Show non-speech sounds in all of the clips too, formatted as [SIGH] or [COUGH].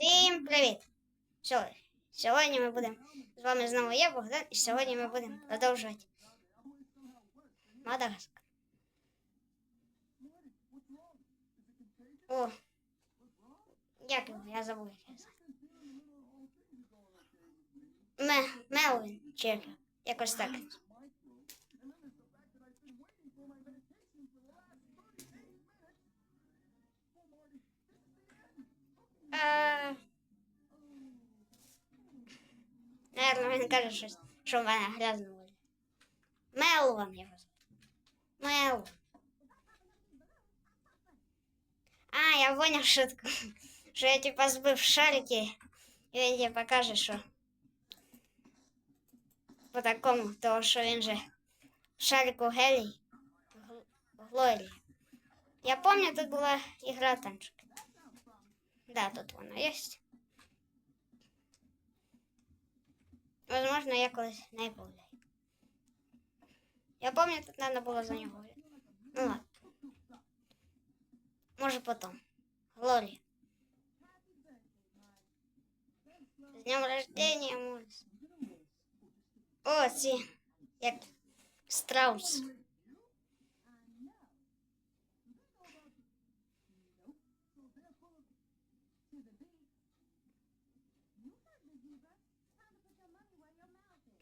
Всім привіт! Сьогодні ми будемо з вами знову я, Богдан, і сьогодні ми будемо продовжувати Мадагаскар. О, як його, я забув. Мелвін, чи якось так. Е, Наверно, він каже щось, що в мене грязно буде. Мелван його звати. Мелван. А, я понял шутку. [LAUGHS] Що я типа збив шарики, і він типа каже, що по такому, того, що він же шарику Гелій, Гл- Глорії. Я помню, тут була ігра танчик. Да, тут вона є. Возможно, я колись не гуляю. Я помню, тут надо було за нього. Ну ладно. Може потом. Глория. З днем рождения, Морис. О, ці. Як страус.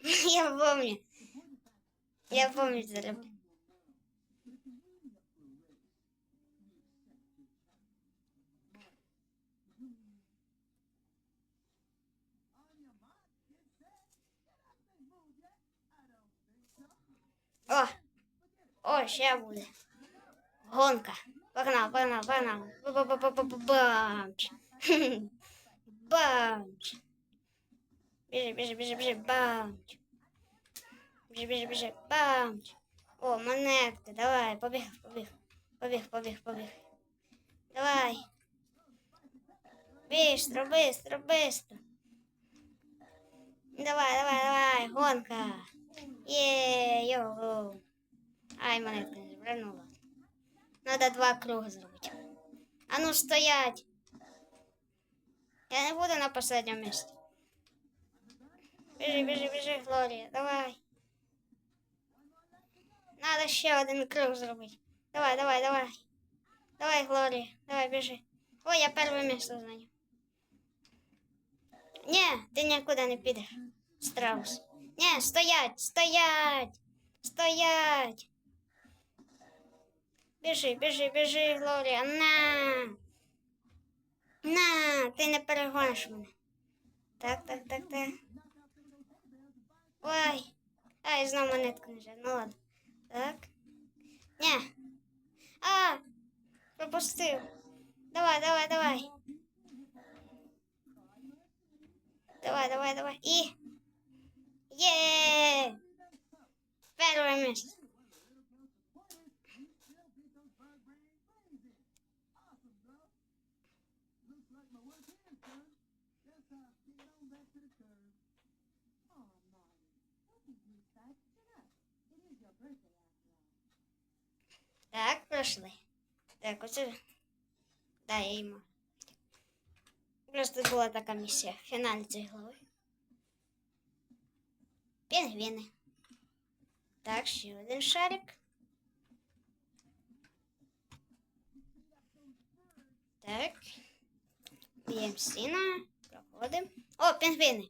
Я помню. Я помню це роблю. О! О, ще буде. Гонка. Погнал, погнал, погнал. Ба-ба-ба-ба-ба-бамч. Бамч. Біжи, біжи, біжи, біжи, бамч. Біжи, біжи, біжи, бамч. О, монетка, давай, побіг, побіг. Побіг, побіг, побіг. Давай. Быстро, быстро, быстро. Давай, давай, давай, гонка. Є, йоу. Ай, монетка не звернула. Надо два круга зробити. А ну стоять. Я не буду на последнем месте. Біжи, біжи, біжи, Глорія, давай. Надо ще один круг зробити. Давай, давай, давай. Давай, Глорія, давай, біжи. Ой, я перше місце зайняв. Ні, ти нікуди не підеш. Страус. Ні, стоять, стоять, стоять. Біжи, біжи, біжи, Глорія, на. На, ти не перегониш мене. Так, так, так, так. Ой. Ай, знову монетку не взяв. Ну ладно. Так. Ні. А, пропустив. Давай, давай, давай. Давай, давай, давай. І. Є! Перше місце. Так, пройшли. Так, оце. Да, я їм. Просто була така місія в фіналі цієї глави. Пінгвіни. Так, ще один шарик. Так. Б'ємо стіна. Проходимо. О, пінгвіни.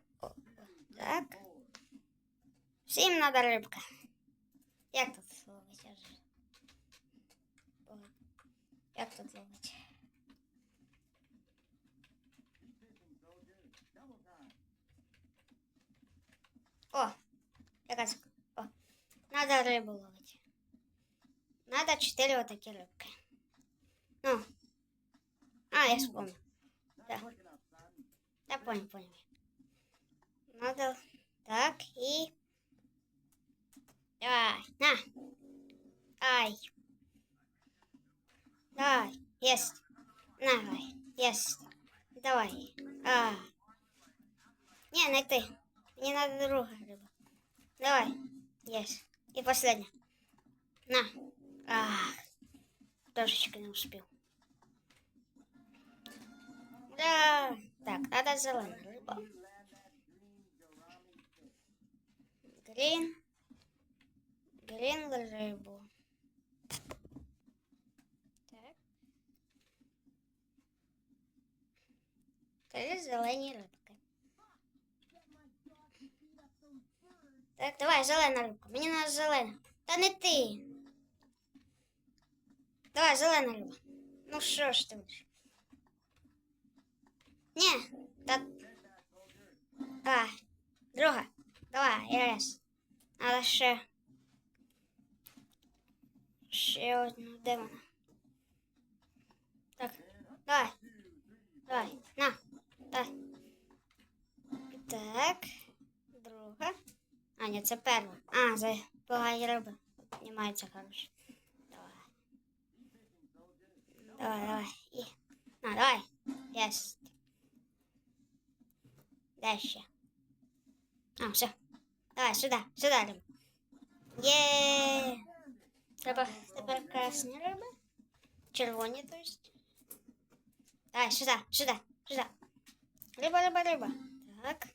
Так. Всім. Надо рибка. Як тут ловить? Як тут ловить? О, якась. О, надо рибу ловити. Надо четыре вот такие рыбки. Ну. А, я вспомнил. Да. Я понял, понял. Надо так и... Давай, на. Ай. Давай, есть. Давай, есть. Давай. А. Не, не ты. Мне надо другая рыба. Давай, есть. И последняя. На. Ах. Трошечки не успел. Да. Так, надо зеленая рыба. You land that green gourami fish. Грін. Грін рибу. Так. Три зелені рибки. Так, давай, зелена рибка. Мені надо зелена. Та не ти. Давай, зелена риба. Ну що ж ти будеш? Ні, та... А, друга. Давай, і раз. Надо ще. Ще одну, де вона? Так, давай. Давай, на. Так. Так. Друга. А, ні, це перша. А, це погані риби. Знімається хороше. Давай. Давай, давай. І. На, давай. Єсть. Де ще? А, все. Давай, сюди, сюди, риба. Є. Треба тепер красні риби. Червоні, то есть. Давай, сюди, сюди, сюди. Риба, риба, риба. Так.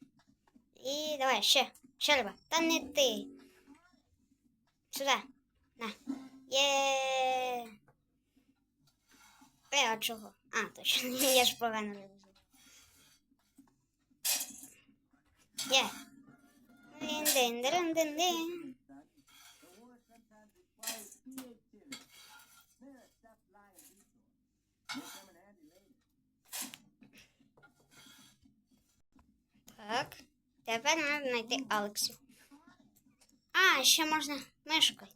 І давай, ще, ще риба. Та не ти. Сюди. На. Є. Е, а чого? А, точно, [LAUGHS] я ж погано рибу зробив. Є. Так. Тепер треба знайти Алексів. А, ще можна мишкою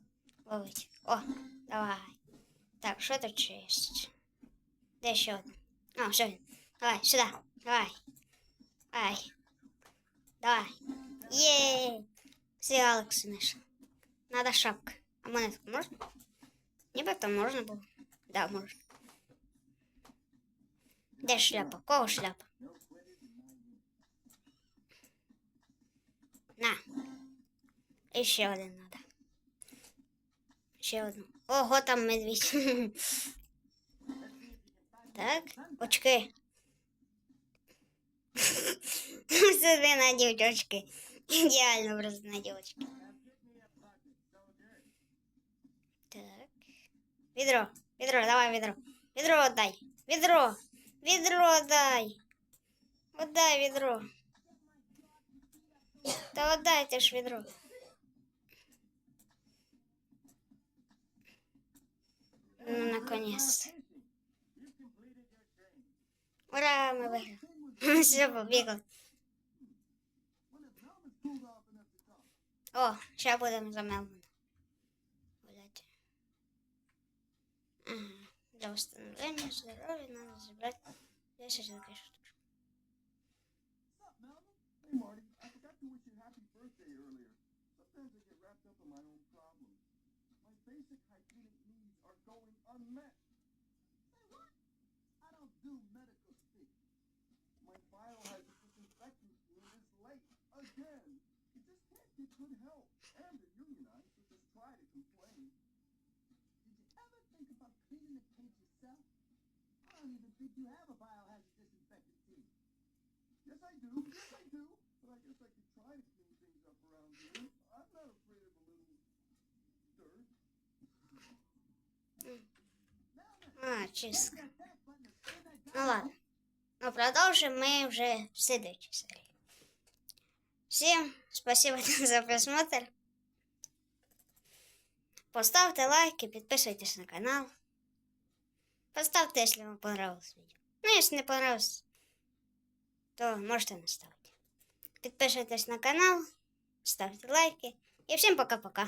ловити. О, давай. Так, що тут ще є? Де ще один? А, все він. Давай, сюди. Давай. Ай. Давай. Є. Всі Алекси знайшли. Надо шапка. А монетку можна? Нібито можна було. Да, можна. Де шляпа? Кого шляпа? На. І ще один надо. Ще один. Ого, там медвідь. [LAUGHS] так, очки. [LAUGHS] Сюди надівчі очки. Ідеально просто надівчики. Так. Відро. Відро, давай відро. Відро отдай. Відро. Відро дай. Отдай відро. Та отдайте ж відро. Ну, наконец. Ура, ми виграли. [LAUGHS] Все, побігли. О, ще будемо за Мелмана. Гуляти. Ага. Для восстановления здоровья надо забрать 10 таких штук. Sometimes unmet. Say what? I don't do medical speak. My biohazard disinfectant scheme is late again. You just good help. And they're unionized, so just try to complain. Did you ever think about cleaning the cage yourself? I don't even think you have a biohazard disinfectant team. Yes, I do. Yes, I do. But I guess I could try to clean things up around here. I'm not afraid of a little dirt. А, чистка. Ну ладно. Ну, продовжимо ми вже в следующей серії. Всім спасибо [LAUGHS] за просмотр. Поставте лайки, підписуйтесь на канал. Поставте, если вам понравилось видео. Ну, если не понравилось, то можете не ставити. Підписуйтесь на канал, ставте лайки. І всім пока-пока.